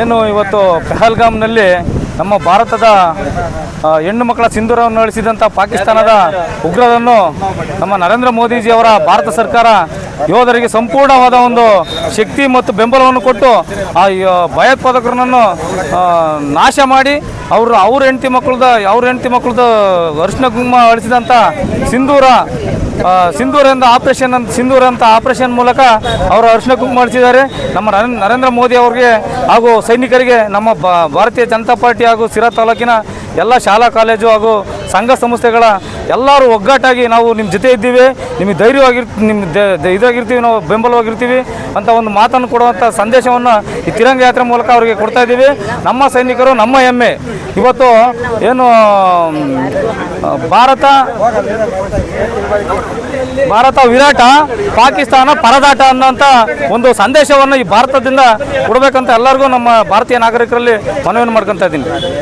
ಏನು ಇವತ್ತು ಪೆಹಲ್ಗಾಮ್ನಲ್ಲಿ ನಮ್ಮ ಭಾರತದ ಹೆಣ್ಣು ಮಕ್ಕಳ ಸಿಂಧೂರವನ್ನು ಅಳಿಸಿದಂಥ ಪಾಕಿಸ್ತಾನದ ಉಗ್ರರನ್ನು ನಮ್ಮ ನರೇಂದ್ರ ಮೋದಿಜಿಯವರ ಭಾರತ ಸರ್ಕಾರ ಯೋಧರಿಗೆ ಸಂಪೂರ್ಣವಾದ ಒಂದು ಶಕ್ತಿ ಮತ್ತು ಬೆಂಬಲವನ್ನು ಕೊಟ್ಟು ಆ ಭಯೋತ್ಪಾದಕರನ್ನು ನಾಶ ಮಾಡಿ ಅವರು, ಅವ್ರ ಹೆಂಡತಿ ಮಕ್ಕಳದ, ಅವ್ರ ಹೆಂಡತಿ ಮಕ್ಕಳದ ಅರಿಶಿನ ಕುಂಕುಮ ಅಳಿಸಿದಂಥ ಸಿಂಧೂರ ಸಿಂಧೂರ್ ಅಂತ ಆಪರೇಷನ್ ಅಂತ ಸಿಂಧೂರ್ ಅಂತ ಆಪರೇಷನ್ ಮೂಲಕ ಅವರು ಅರ್ಶನ ಕುಂಕುಮ ಮಾಡಿಸಿದ್ದಾರೆ. ನಮ್ಮ ನರೇಂದ್ರ ಮೋದಿ ಅವರಿಗೆ ಹಾಗೂ ಸೈನಿಕರಿಗೆ ನಮ್ಮ ಭಾರತೀಯ ಜನತಾ ಪಾರ್ಟಿ ಹಾಗೂ ಸಿರಾ ತಾಲೂಕಿನ ಎಲ್ಲ ಶಾಲಾ, ಕಾಲೇಜು ಹಾಗೂ ಸಂಘ ಸಂಸ್ಥೆಗಳ ಎಲ್ಲರೂ ಒಗ್ಗಟ್ಟಾಗಿ ನಾವು ನಿಮ್ಮ ಜೊತೆ ಇದ್ದೀವಿ, ನಿಮಗೆ ಧೈರ್ಯವಾಗಿರ್ ನಿಮ್ಮ ಇದಾಗಿರ್ತೀವಿ, ನಾವು ಬೆಂಬಲವಾಗಿರ್ತೀವಿ ಅಂತ ಒಂದು ಮಾತನ್ನು ಕೊಡುವಂಥ ಸಂದೇಶವನ್ನು ಈ ತಿರಂಗ ಯಾತ್ರೆ ಮೂಲಕ ಅವರಿಗೆ ಕೊಡ್ತಾ ಇದ್ದೀವಿ. ನಮ್ಮ ಸೈನಿಕರು, ನಮ್ಮ ಹೆಮ್ಮೆ. ಇವತ್ತು ಏನು ಭಾರತ ಭಾರತ ವಿರಾಟ, ಪಾಕಿಸ್ತಾನ ಪರದಾಟ ಅನ್ನೋಂಥ ಒಂದು ಸಂದೇಶವನ್ನು ಈ ಭಾರತದಿಂದ ಕೊಡಬೇಕಂತ ಎಲ್ಲರಿಗೂ ನಮ್ಮ ಭಾರತೀಯ ನಾಗರಿಕರಲ್ಲಿ ಮನವಿಯನ್ನು ಮಾಡ್ಕೊತಾ ಇದ್ದೀನಿ.